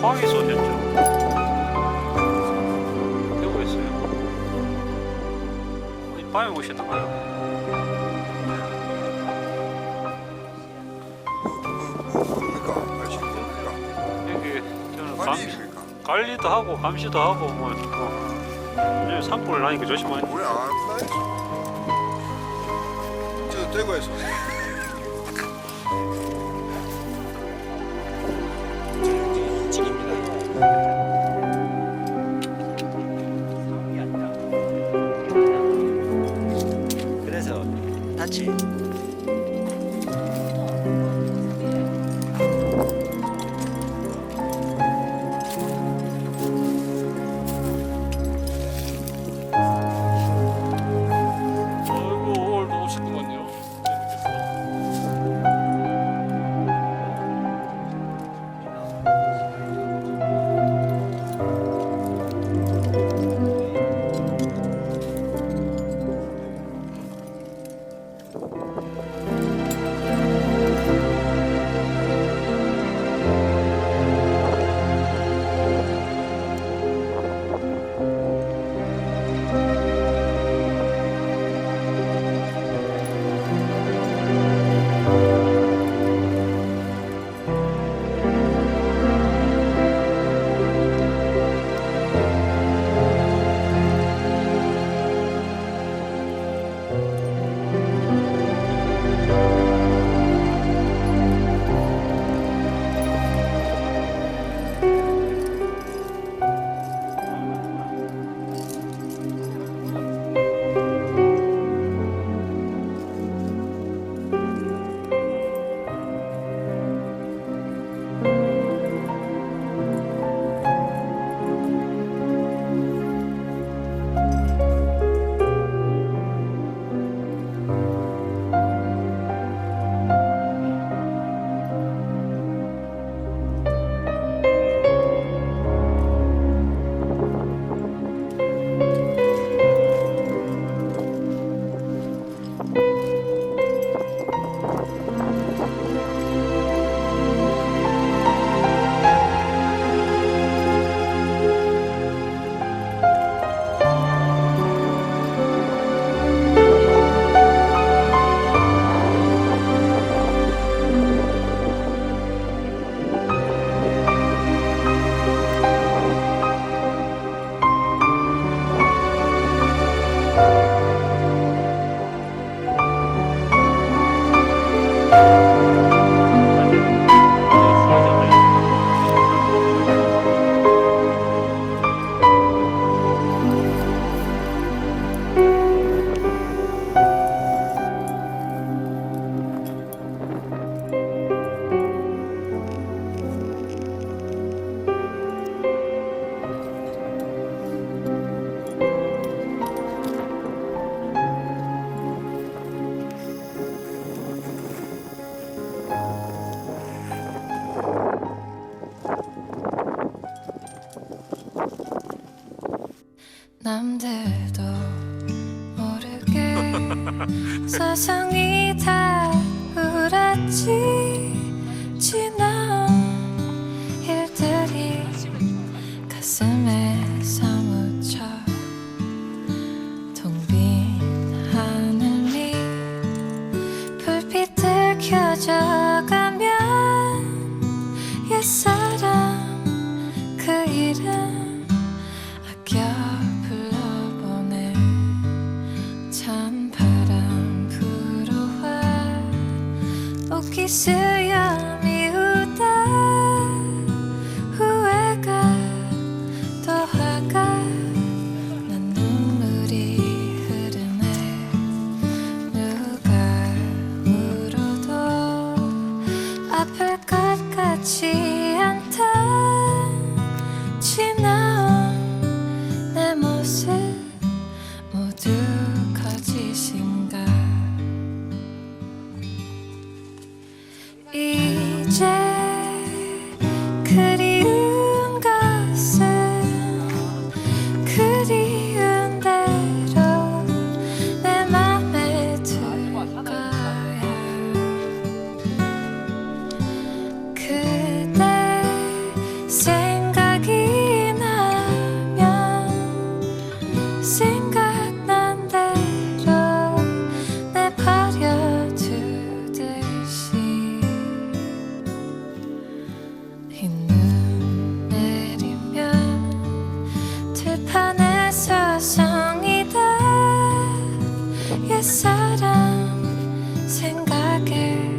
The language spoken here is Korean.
포항에서 오셨죠? 태국에서요? 밤에 오셨나봐요 관리도 하고 감시도 하고 뭐 어. 산불 나니까 조심하니 뭐야 저 대구에서 남들도 모르게 세상이 다 울었지 아플 것 같지 않다. 지나온 내 모습 모두 거짓인가. 이옛 사람 생각에